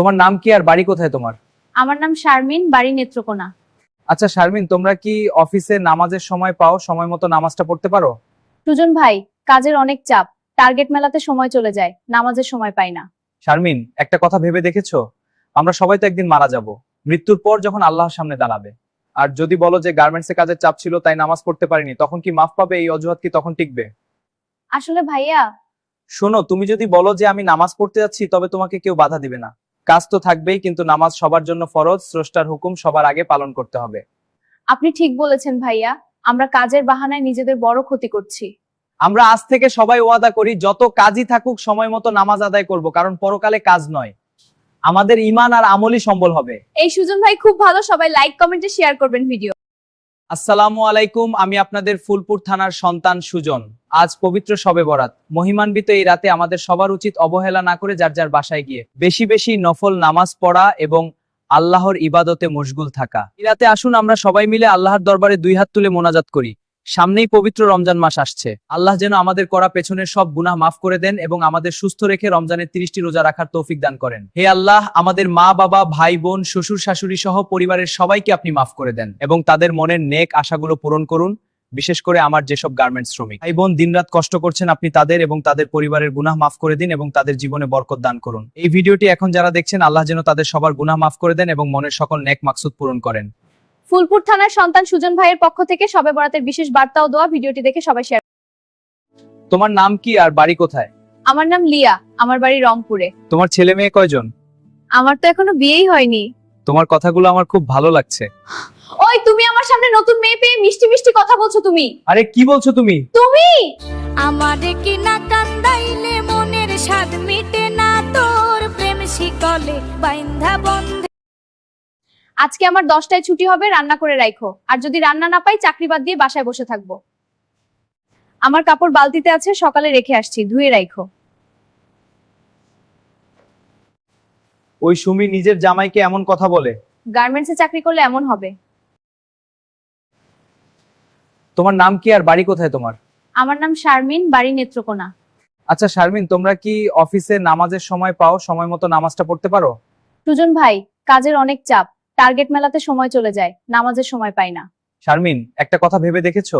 তোমার নাম কি আর বাড়ি কোথায় তোমার? আমার নাম শারমিন বাড়ি নেত্রকোনা। আচ্ছা শারমিন তোমরা কি অফিসে নামাজের সময় পাও? সময় মতো নামাজটা পড়তে পারো? সুজন ভাই কাজের অনেক চাপ। টার্গেট মেলাতে সময় চলে যায় নামাজের সময় পাই না। শারমিন একটা কথা ভেবে দেখেছ? আমরা সবাই তো একদিন মারা যাব। মৃত্যুর পর যখন আল্লাহর সামনে দাঁড়াবে। আর যদি বলো যে গার্মেন্টসে কাজের চাপ ছিল তাই নামাজ পড়তে পারিনি তখন কি মাফ পাবে? এই অজুহাত কি তখন টিকবে? আসলে ভাইয়া শোনো তুমি যদি বলো যে আমি নামাজ পড়তে যাচ্ছি তবে তোমাকে কেউ বাধা দিবে না। কাজ তো থাকবেই কিন্তু নামাজ সবার জন্য ফরজ স্রষ্টার হুকুম সবার আগে পালন করতে হবে। আপনি ঠিক বলেছেন ভাইয়া আমরা কাজের বাহানায় নিজেদের বড় ক্ষতি করছি। আমরা আজ থেকে সবাই ওয়াদা করি যত কাজই থাকুক সময় মতো নামাজ আদায় করব কারণ পরকালে কাজ নয়। আমাদের ইমান আর আমলই সম্বল হবে। এই সুজন ভাই খুব ভালো সবাই লাইক কমেন্টে শেয়ার করবেন ভিডিও আসসালামু আলাইকুম আমি আপনাদের ফুলপুর থানার সন্তান সুজন। আজ পবিত্র শবে বরাত। মহিমান্বিত এই রাতে আমাদের সবার উচিত অবহেলা না করে যার যার বাসায় গিয়ে। বেশি বেশি নফল নামাজ পড়া এবং আল্লাহর ইবাদতে মশগুল থাকা। এই রাতে আসুন আমরা সবাই মিলে আল্লাহর দরবারে দুই হাত তুলে মোনাজাত করি। সামনেই পবিত্র রমজান মাস আসছে। আল্লাহ যেন আমাদের করা পেছনের সব গুনাহ মাফ করে দেন এবং আমাদের সুস্থ রেখে রমজানের তিরিশটি রোজা রাখার তৌফিক দান করেন। হে আল্লাহ, আমাদের মা, বাবা, ভাই, বোন, শ্বশুর, শাশুড়ি সহ পরিবারের সবাইকে আপনি মাফ করে দেন এবং তাদের মনের নেক আশাগুলো পূরণ করুন। বিশেষ করে আমার যেসব গার্মেন্টস শ্রমিক। ভাই বোন দিনরাত কষ্ট করছেন আপনি তাদের এবং তাদের পরিবারের গুনাহ মাফ করে দিন এবং তাদের জীবনে বরকত দান করুন। এই ভিডিওটি এখন যারা দেখছেন আল্লাহ যেন তাদের সবার গুনাহ মাফ করে দেন এবং মনের সকল নেক মাকসুদ পূরণ করেন। ফুলপুর থানার সন্তান সুজন ভাইয়ের পক্ষ থেকে সবে বরাতের বিশেষ বার্তা ও দোয়া ভিডিওটি দেখে সবাই শেয়ার তোমার নাম কি আর বাড়ি কোথায়? আমার নাম লিয়া আমার বাড়ি রংপুরে। তোমার ছেলে মেয়ে কয়জন? আমার তো এখনও বিয়েই হয়নি। তোমার কথাগুলো আমার খুব ভালো লাগছে। ওই তুমি আমার সামনে নতুন মেয়ে পেয়ে মিষ্টি মিষ্টি কথা বলছো তুমি। আরে কি বলছো তুমি? তুমি? আমারে কি না কান্দাইলে মনের স্বাদ মিটে না তোর প্রেম শিকলে বাইন্ধা বন্ধে। আজকে আমার দশটায় ছুটি হবে রান্না করে রাখো আর যদি রান্না না পাই চাকরি বাদ দিয়ে বাসায় বসে থাকব। আমার কাপড় বালতিতে আছে সকালে রেখে আসছি ধুয়ে রাখো ওই সুমি নিজের জামাইকে এমন কথা বলে। গার্মেন্টসে চাকরি করলে এমন হবে। তোমার নাম কি আর বাড়ি কোথায় তোমার? আমার নাম শারমিন বাড়ি নেত্রকোনা। আচ্ছা শারমিন তোমরা কি অফিসে নামাজের সময় পাও? সময় মতো নামাজটা পড়তে পারো? সুজন ভাই কাজের অনেক চাপ। টার্গেট মেলাতে সময় চলে যায় নামাজের সময় পাই না। শারমিন একটা কথা ভেবে দেখেছ?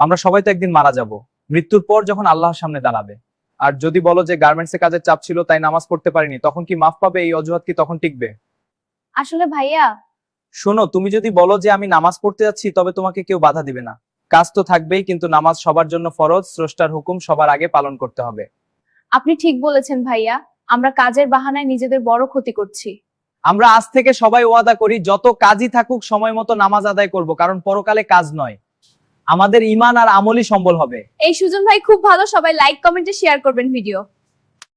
আমরা সবাই তো একদিন মারা যাব। মৃত্যুর পর যখন আল্লাহর সামনে দাঁড়াবে। আর যদি বলো যে গার্মেন্টসে কাজের চাপ ছিল তাই নামাজ পড়তে পারিনি তখন কি মাফ পাবে? এই অজুহাত কি তখন টিকবে? আসলে ভাইয়া শোনো তুমি যদি বলো যে আমি নামাজ পড়তে যাচ্ছি তবে তোমাকে কেউ বাধা দিবে না। কাজ তো থাকবেই কিন্তু নামাজ সবার জন্য ফরজ স্রষ্টার হুকুম সবার আগে পালন করতে হবে। আপনি ঠিক বলেছেন ভাইয়া আমরা কাজের বাহানায় নিজেদের বড় ক্ষতি করছি। আমরা আজ থেকে সবাই ওয়াদা করি যত কাজই থাকুক সময় মতো নামাজ আদায় করব কারণ পরকালে কাজ নয়। আমাদের ইমান আর আমলই সম্বল হবে। এই সুজন ভাই, খুব ভালো। সবাই লাইক কমেন্টে শেয়ার করবেন ভিডিও